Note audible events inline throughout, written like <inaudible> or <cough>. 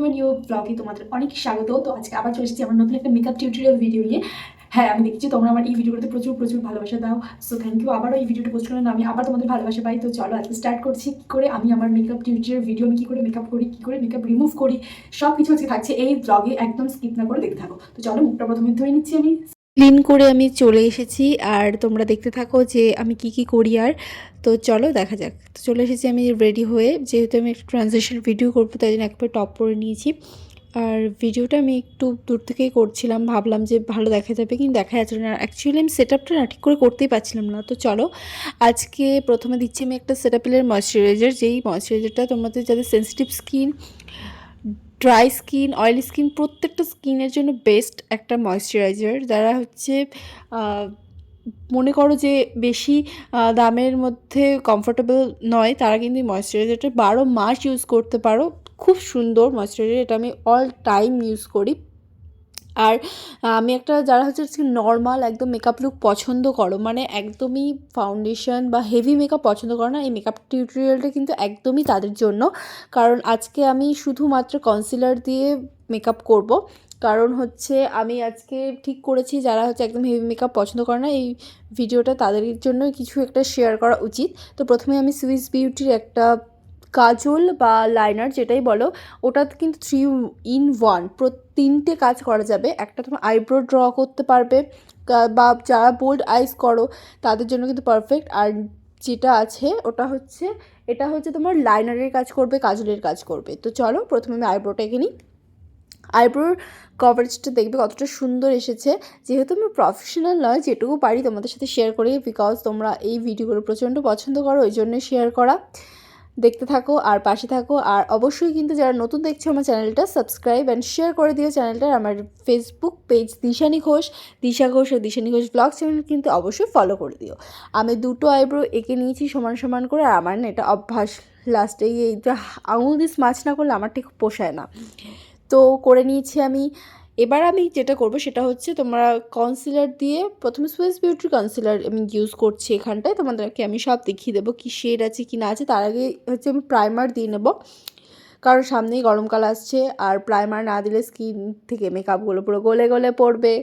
আমার নিউ ব্লগে তোমাদের অনেক স্বাগত। তো আজকে আবার চলে এসেছি আমার নতুন একটা মেকআপ টিউটোরিয়াল ভিডিও নিয়ে। হ্যাঁ আমি দেখছি তোমরা আমার এই ভিডিওটাতে প্রচুর প্রচুর ভালোবাসা দাও। সো থ্যাংক ইউ আবারও এই ভিডিওটা পোস্ট করলাম। আমি আবার তোমাদের ভালোবাসা পাই। তো চলো আজকে স্টার্ট করছি। কী করে আমি আমার মেকআপ টিউটোরিয়াল ভিডিও আমি কী করে মেকআপ করি, কী করে মেকআপ রিমুভ করি সব কিছু আজকে থাকছে এই ব্লগে একদম স্কিপ না করে দেখতে থাকো। তো চলো মুখটা প্রথমে ধরে নিচ্ছি আমি। ক্লিন করে আমি চলে এসেছি আর তোমরা দেখতে থাকো যে আমি কি কি করি আর। তো চলো দেখা যাক। তো চলে এসেছি আমি রেডি হয়ে। যেহেতু আমি একটা ট্রানজেকশন ভিডিও করব, তাই জন্য একবার টপ পরে নিয়েছি। আর ভিডিওটা আমি একটু দূর থেকেই করছিলাম। ভাবলাম যে ভালো দেখা যাবে কিন্তু দেখা যাচ্ছিল না। অ্যাকচুয়ালি আমি সেট আপটা না ঠিক করে করতেই পারছিলাম না। তো চলো, আজকে প্রথমে দিচ্ছি আমি একটা সেটাপিলের ময়শ্চারাইজার যেই ময়শ্চারাইজারটা তোমাদের যাদের sensitive skin dry skin, oily skin প্রত্যেকটা স্কিনের জন্য বেস্ট একটা ময়শ্চারাইজার। যারা হচ্ছে মনে করো যে বেশি দামের মধ্যে কমফোর্টেবল নয়, তারা কিন্তু এই ময়শ্চারাইজারটা বারো মাস ইউজ করতে পারো। খুব সুন্দর ময়শ্চারাইজার, এটা আমি অল টাইম ইউজ করি। আর আমি একটা যারা হচ্ছে নর্মাল একদম মেকআপ লুক পছন্দ করো মানে একদমই ফাউন্ডেশন বা হেভি মেকআপ পছন্দ করো না, এই মেকআপ টিউটোরিয়ালটা কিন্তু একদমই তাদের জন্য। কারণ আজকে আমি শুধুমাত্র কনসিলার দিয়ে মেকআপ করব। কারণ হচ্ছে আমি আজকে ঠিক করেছি যারা হচ্ছে একদম হেভি মেকআপ পছন্দ করে না, এই ভিডিওটা তাদের জন্য কিছু একটা শেয়ার করা উচিত। তো প্রথমে আমি সুইস বিউটির একটা কাজল বা লাইনার যেটাই বলো, ওটা কিন্তু থ্রি ইন ওয়ান তিনটে কাজ করা যাবে। একটা তোমার আইব্রো ড্র করতে পারবে বা যারা বোল্ড আইস করো, তাদের জন্য কিন্তু পারফেক্ট আর যেটা আছে, ওটা হচ্ছে, এটা হচ্ছে তোমার লাইনারের কাজ করবে, কাজলের কাজ করবে। তো চলো, প্রথমে আমি আইব্রোটা এঁকে নিই। আইব্রোর কভারেজটা দেখবে কতটা সুন্দর এসেছে। যেহেতু আমি প্রফেশনাল নয়, যেটুকু পারি তোমাদের সাথে শেয়ার করি বিকজ তোমরা এই ভিডিওগুলো প্রচণ্ড পছন্দ করো, ওই জন্য শেয়ার করা। দেখতে থাকো আর পাশে থাকো। আর অবশ্যই কিন্তু যারা নতুন দেখছ আমার চ্যানেলটা সাবস্ক্রাইব অ্যান্ড শেয়ার করে দিও চ্যানেলটা আমার ফেসবুক পেজ দিশানি ঘোষ। দিশা ঘোষ ও দিশানি ঘোষ ব্লগ চ্যানেল কিন্তু অবশ্যই ফলো করে দিও। আমি দুটো আইব্রো এঁকে নিয়েছি সমান সমান করে আর আমার না এটা অভ্যাস। লাস্টে এই যে, আঙুল দিয়ে স্মাচ না করলে আমার ঠিক পোষায় না। তো করে নিয়েছি আমি। এবার আমি যেটা করব সেটা হচ্ছে তোমরা কনসিলার দিয়ে, প্রথমে সুয়েস বিউটির কনসিলার আমি ইউজ করছি এখানটায়। তোমাদেরকে আমি সব দেখিয়ে দেবো কী শেড আছে, কি না আছে। তার আগে হচ্ছে আমি প্রাইমার দিয়ে নেব। কারণ সামনেই গরমকাল আসছে, আর প্রাইমার না দিলে স্কিন থেকে মেকআপগুলো পুরো গলে গলে পড়বে।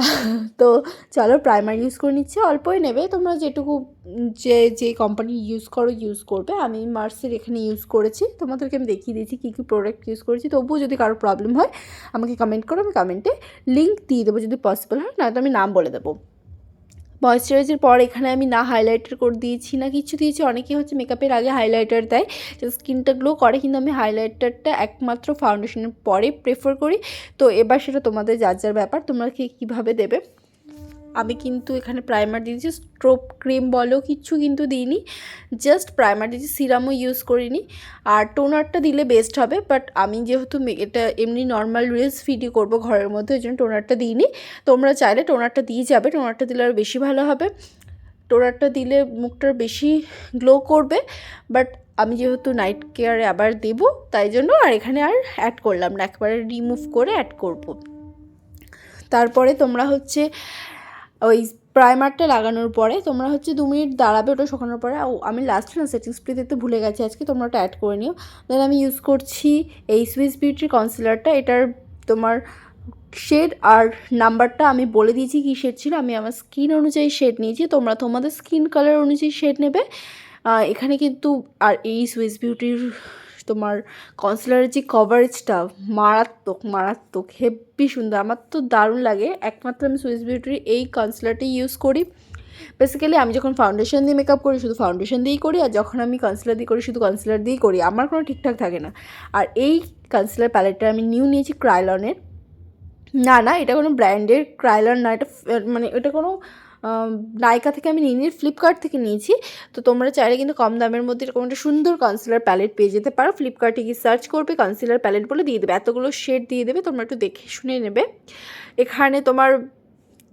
<laughs> তো চলো প্রাইমার ইউজ করে নিচ্ছি, অল্পই নেবে, তোমরা যেটুকু যে যে কোম্পানি ইউজ করো ইউজ করবে, আমি মার্সের এখানে ইউজ করেছি, তোমাদেরকে আমি দেখিয়ে দিয়েছি কী কী প্রোডাক্ট ইউজ করেছি, তবুও যদি কারও প্রবলেম হয়, আমাকে কমেন্ট করো, আমি কমেন্টে লিঙ্ক দিয়ে দেবো যদি পসিবল হয়, নয়তো আমি নাম বলে দেবো। ময়শ্চারাইজার পর এখানে আমি না হাইলাইটার করে দিয়েছি, না কিছু দিয়েছি। অনেকেই হচ্ছে মেকআপের আগে হাইলাইটার দেয় স্কিনটা গ্লো করে, কিন্তু আমি হাইলাইটারটা একমাত্র ফাউন্ডেশনের পরে প্রেফার করি। তো এবার সেটা তোমাদের যার যার ব্যাপার, তোমরা কীভাবে দেবে? আমি কিন্তু এখানে প্রাইমার দিয়েছি। স্ট্রোপ ক্রিম বলো কিচ্ছু কিন্তু দিইনি। জাস্ট প্রাইমার দিয়েছি সিরামও ইউজ করিনি। আর টোনারটা দিলে বেস্ট হবে বাট আমি যেহেতু এটা এমনি নর্মাল রিলস ভিডিও করব ঘরের মধ্যে, ওই জন্য টোনারটা দিইনি। তোমরা চাইলে টোনারটা দিয়ে যাবে টোনারটা দিলে আরও বেশি ভালো হবে। টোনারটা দিলে মুখটার বেশি গ্লো করবে বাট আমি যেহেতু নাইট কেয়ারে আবার দেবো, তাই জন্য আর এখানে আর অ্যাড করলাম না। একবারে রিমুভ করে অ্যাড করব। তারপরে তোমরা হচ্ছে ওই প্রাইমারটা লাগানোর পরে তোমরা হচ্ছে দু মিনিট দাঁড়াবে ওটা শুকানোর পরে। আমি লাস্টে না সেটিং স্প্রে দিতে ভুলে গেছি আজকে, তোমরা ওটা অ্যাড করে নিও। দেন আমি ইউজ করছি এই সুইস বিউটির কনসিলারটা এটার তোমার শেড আর নাম্বারটা আমি বলে দিয়েছি কী শেড ছিল। আমি আমার স্কিন অনুযায়ী শেড নিয়েছি। তোমরা তোমাদের স্কিন কালার অনুযায়ী শেড নেবে। এখানে কিন্তু আর এই সুইস বিউটির তোমার কনসিলারের যে কভারেজটা মারাত্মক মারাত্মক হেভি সুন্দর। আমার তো দারুণ লাগে। একমাত্র আমি সুইস বিউটির এই কনসিলারটাই ইউজ করি। বেসিক্যালি আমি যখন ফাউন্ডেশন দিয়ে মেকআপ করি, শুধু ফাউন্ডেশন দিয়েই করি, আর যখন আমি কনসিলার দিয়ে করি, শুধু কনসিলার দিয়েই করি। আমার কোনো ঠিকঠাক থাকে না। আর এই কনসিলার প্যালেটটা আমি নিউ নিয়েছি ক্রাইলনের না না, এটা কোনো ব্র্যান্ডের ক্রাইলন না, এটা মানে এটা কোনো নাইকা থেকে আমি নিয়ে ফ্লিপকার্ট থেকে নিয়েছি। তো তোমরা চাইলে কিন্তু কম দামের মধ্যে এরকম একটা সুন্দর কনসিলার প্যালেট পেয়ে যেতে পারো। ফ্লিপকার্টে গিয়ে সার্চ করবে কনসিলার প্যালেট বলে দিয়ে দেবে। এতগুলো শেড দিয়ে দেবে, তোমরা একটু দেখে শুনে নেবে। এখানে তোমার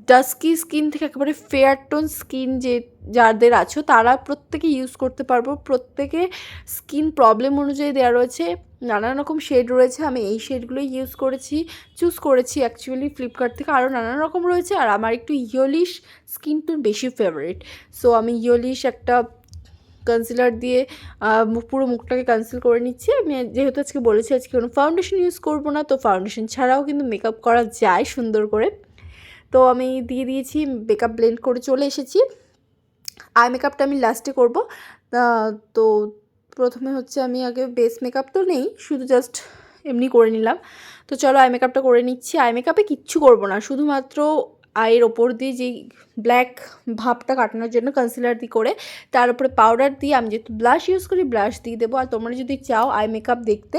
ডাস্কি স্কিন থেকে একেবারে ফেয়ার টোন স্কিন যে যাদের আছো, তারা প্রত্যেকে ইউজ করতে পারব। প্রত্যেকে স্কিন প্রবলেম অনুযায়ী দেওয়া রয়েছে। নানান রকম শেড রয়েছে, আমি এই শেডগুলো ইউজ করেছি চুজ করেছি অ্যাকচুয়ালি ফ্লিপকার্ট থেকে। আরও নানান রকম রয়েছে, আর আমার একটু ইয়লিশ স্কিন টোন বেশি ফেভারিট সো আমি ইয়লিশ একটা কনসিলার দিয়ে পুরো মুখটাকে কনসিল করে নিচ্ছি। আমি যেহেতু আজকে বলেছি, আজকে কোনো ফাউন্ডেশন ইউজ করব না, তো ফাউন্ডেশন ছাড়াও কিন্তু মেকআপ করা যায় সুন্দর করে। তো আমি দিয়ে দিয়েছি মেকআপ ব্লেন্ড করে চলে এসেছি। আই মেকআপটা আমি লাস্টে করব। তো প্রথমে হচ্ছে আমি আগে বেস মেকআপ তো নেই, শুধু জাস্ট এমনি করে নিলাম। তো চলো আই মেকআপটা করে নিচ্ছি। আই মেকআপে কিচ্ছু করব না, শুধুমাত্র আয়ের ওপর দিয়ে যেই ব্ল্যাক ভাবটা কাটানোর জন্য কনসিলার দিয়ে করে, তার উপরে পাউডার দিয়ে আমি যেহেতু ব্লাশ ইউজ করি ব্লাশ দিয়ে দেবো। আর তোমরা যদি চাও আই মেকআপ দেখতে,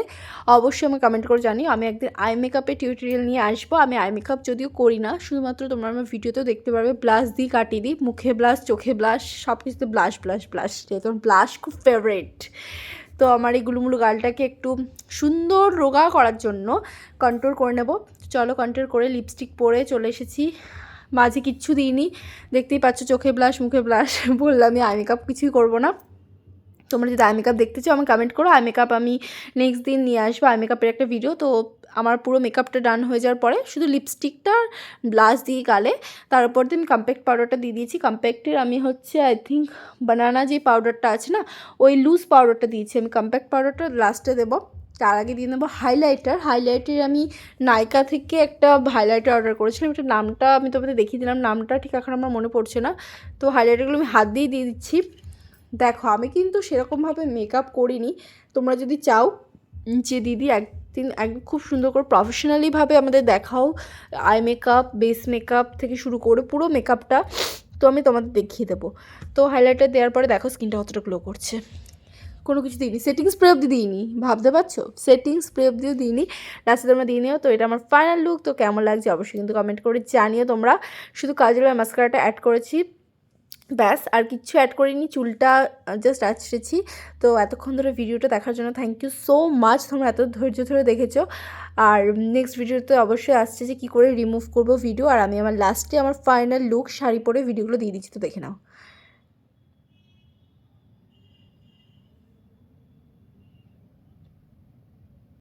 অবশ্যই আমি কমেন্ট করে জানিও। আমি একদিন আই মেকআপের টিউটোরিয়াল নিয়ে আসব। আমি আই মেকআপ যদিও করি না, শুধুমাত্র তোমরা আমার ভিডিওতেও দেখতে পারবে। ব্লাশ দিয়ে কাটিয়ে দিই। মুখে ব্লাশ চোখে ব্লাশ সব কিছুতে ব্লাশ ব্লাশ ব্লাশ যেহেতু ব্লাশ খুব ফেভারিট তো আমার এই গুলুমুলু গালটাকে একটু সুন্দর রোগা করার জন্য কন্ট্রোল করে নেব। চলো কন্ট্রোল করে লিপস্টিক পরে চলে এসেছি। মাঝে কিচ্ছু দিইনি। দেখতেই পাচ্ছ চোখে ব্লাশ মুখে ব্লাশ বললাম আমি আই মেকআপ কিছুই করব না। তোমরা যদি আই মেকআপ দেখতে চাও আমি কমেন্ট করো। আই মেকআপ আমি নেক্সট দিন নিয়ে আসব। আই মেকআপের একটা ভিডিও তো আমার পুরো মেকআপটা ডান হয়ে যাওয়ার পরে শুধু লিপস্টিকটা ব্লাশ দিয়ে গালে। তার উপর দিয়ে আমি কম্প্যাক্ট পাউডারটা দিয়ে দিয়েছি। কম্প্যাক্টের আমি হচ্ছে আই থিঙ্ক বানানা যে পাউডারটা আছে না, ওই লুজ পাউডারটা দিয়েছি। আমি কম্প্যাক্ট পাউডারটা লাস্টে দেবো। তার আগে দিয়ে নেব হাইলাইটার হাইলাইটার আমি নাইকা থেকে একটা হাইলাইটার অর্ডার করেছিলাম। এটা নামটা আমি তোমাদের দেখিয়ে দিলাম। নামটা ঠিক এখন আমার মনে পড়ছে না। তো হাইলাইটারগুলো আমি হাত দিয়ে দিয়ে দিচ্ছি। দেখো, আমি কিন্তু সেরকমভাবে মেকআপ করিনি। তোমরা যদি চাও যে দিদি একদিন, এক খুব সুন্দর করে প্রফেশনালিভাবে আমাদের দেখাও। আই মেকআপ বেস মেকআপ থেকে শুরু করে পুরো মেকআপটা তো আমি তোমাদের দেখিয়ে দেবো। তো হাইলাইটার দেওয়ার পরে দেখো স্কিনটা কতটা গ্লো করছে। কোনো কিছু দিইনি। সেটিংস স্প্রে অব্দি দিইনি। ভাবতে পারছ? সেটিং স্প্রে অব্দিও দিইনি। লাস্টে তোমরা দিয়ে নিও। তো এটা আমার ফাইনাল লুক তো কেমন লাগছে অবশ্যই কিন্তু কমেন্ট করে জানিও তোমরা। শুধু কাজল আর মাস্কারাটা অ্যাড করেছি। ব্যাস, আর কিচ্ছু অ্যাড করিনি। চুলটা জাস্ট আঁচড়েছি। তো এতক্ষণ ধরে ভিডিওটা দেখার জন্য থ্যাংক ইউ সো মাচ তোমরা এত ধৈর্য ধরে দেখেছ। আর নেক্সট ভিডিওতে অবশ্যই আসছে যে কী করে রিমুভ করব ভিডিও আর আমি আমার লাস্টে আমার ফাইনাল লুক শাড়ি পরে ভিডিওগুলো দিয়ে দিচ্ছি। তো দেখে নাও।